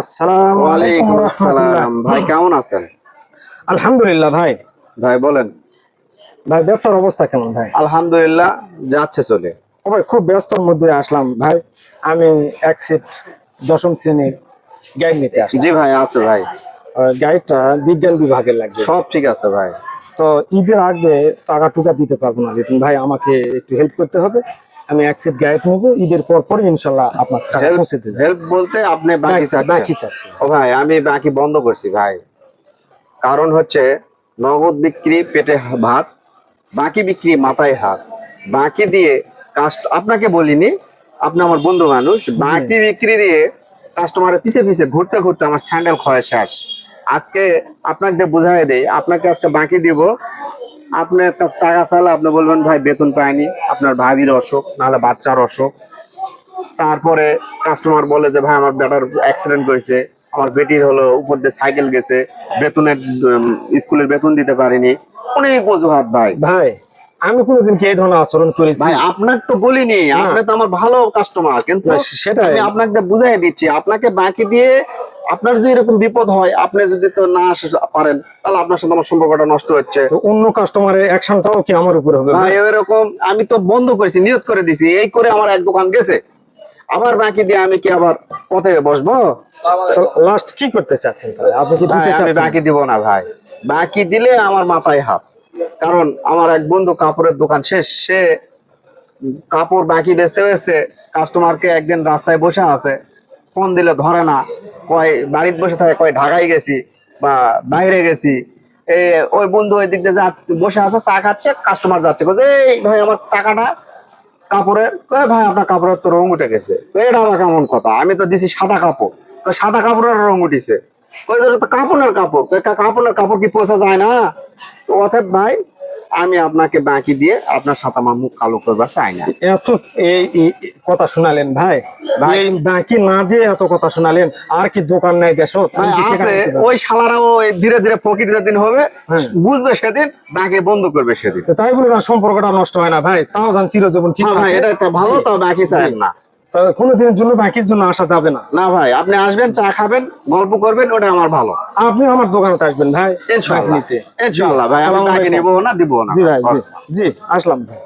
আসসালামু আলাইকুম আসসালাম। ভাই কেমন আছেন? আলহামদুলিল্লাহ ভাই। ভাই বলেন। ভাই ব্যবসার অবস্থা কেমন ভাই? আলহামদুলিল্লাহ যাচ্ছে চলে। ভাই খুব ব্যস্তর মধ্যে আসলাম ভাই। আমি এক সিট দশম শ্রেণির গাইড নিতে আসলাম। জি ভাই আছে ভাই। গাইডটা বিজ্ঞান বিভাগের লাগবে। সব ঠিক আছে ভাই। তো ঈদের আগে টাকা টুকা দিতে পারব না লিটন ভাই আমাকে একটু হেল্প করতে হবে। আমি এক সিট গাইড নেব ঈদের পর পরই ইনশাল্লাহ আপনার টাকা পৌঁছে দেবে। হেল্প বলতে আপনি বাকি বাকি চাচ্ছি। ও ভাই আমি বাকি বন্ধ করছি ভাই। কারণ হচ্ছে নগদ বিক্রি পেটে ভাত বাকি বিক্রি মাথায় হাত। বাকি দিয়ে কাস্ট আপনাকে বলিনি আপনি আমার বন্ধু মানুষ। বাকি বিক্রি দিয়ে কাস্টমারের পিছে পিছে ঘুরতে ঘুরতে আমার স্যান্ডেল ক্ষয় শেষ। আজকে আপনাকে বুঝাই দেই আপনাকে আজকে বাকি দিব আপনার কাছে টাকা চাইলে আপনি বলবেন ভাই বেতন পায়নি আপনার ভাবির অসুখ নাহলে বাচ্চার অসুখ। তারপরে কাস্টমার বলে যে ভাই আমার বেটার অ্যাক্সিডেন্ট করেছে আমার বেটির হলো উপর দিয়ে সাইকেল গেছে। বেতনের স্কুলের বেতন দিতে পারিনি। অনেক অজুহাত ভাই। ভাই আমি কোনোদিন কি এই ধরনের আচরণ করেছি? ভাই আপনাকে তো বলিনি। আপনি তো আমার ভালো কাস্টমার কিন্তু সেটাই। আমি আপনাকে বুঝাই দিচ্ছি। আপনাকে বাকি দিয়ে আপনার যদি এরকম বিপদ হয় আপনি যদি তো না আসতে পারেন তাহলে আপনার সাথে আমার সম্পর্কটা নষ্ট হচ্ছে। তো অন্য কাস্টমারের অ্যাকশনটাও কি আমার উপর হবে? ভাই এরকম আমি তো বন্ধ করেছি নিয়ত করে দিছি এই করে আমার এক দোকান গেছে। আবার বাকি দিয়ে আমি কি আবার পথে বসবো? লাস্ট কি করতে চাচ্ছেন তাহলে? আপনি কি দিতে আমি চাচ্ছেন? বাকি দিব না ভাই। বাকি দিলে আমার মাথায় হাত। কারণ আমার এক বন্ধু কাপড়ের দোকান শেষ সে কাপড় বাকি বেচতে বেচতে কাস্টমারকে একদিন রাস্তায় বসে আছে। ফোন দিলে ধরে না, কয় বাড়িতে বসে থাকে, কয় ঢাকায় গেছি বা বাইরে গেছি। এ, ওই বন্ধু ওই দিক দিয়ে বসে আছে, চা খাচ্ছে কাস্টমার যাচ্ছে। বলছে, এই ভাই, আমার টাকাটা কাপড়ের। ভাই, আপনার কাপড়ের তো রং উঠে গেছে। এটা আবার কেমন কথা? আমি তো দিছি সাদা কাপড়। সাদা কাপড়ের রং উঠিছে। তো কাপড়ের কাপড়। কাপড়ের কাপড় কি পোষা যায় না? তো অতএব ভাই আমি আপনাকে বাকি দিয়ে আপনার সাথে আমার মুখ কালো করবার চাই না। এত এই কথা শোনালেন ভাই। এই বাকি না দিয়ে এত কথা শোনালেন আর কি দোকান নাই দেশ ওই শালারাও ওই ধীরে ধীরে প্রকৃতি যেদিন হবে হ্যাঁ। বুঝবে সেদিন বাকি বন্ধ করবে সেদিন। তাই বলে সম্পর্কটা নষ্ট হয় না ভাই তাও যান চিরজীবন ঠিক হ্যাঁ। এটা ভালো তো বাকি চাই না। কোনোদিনের জন্য বাকির জন্য আসা যাবে না। না ভাই আপনি আসবেন চা খাবেন গল্প করবেন ওটা আমার ভালো। আপনি আমার দোকানে আসবেন ভাই ইনশাআল্লাহ ইনশাআল্লাহ ভাই আমি বাকি আলাইকুম। না দিব না। জি ভাই জি জি আসলাম ভাই।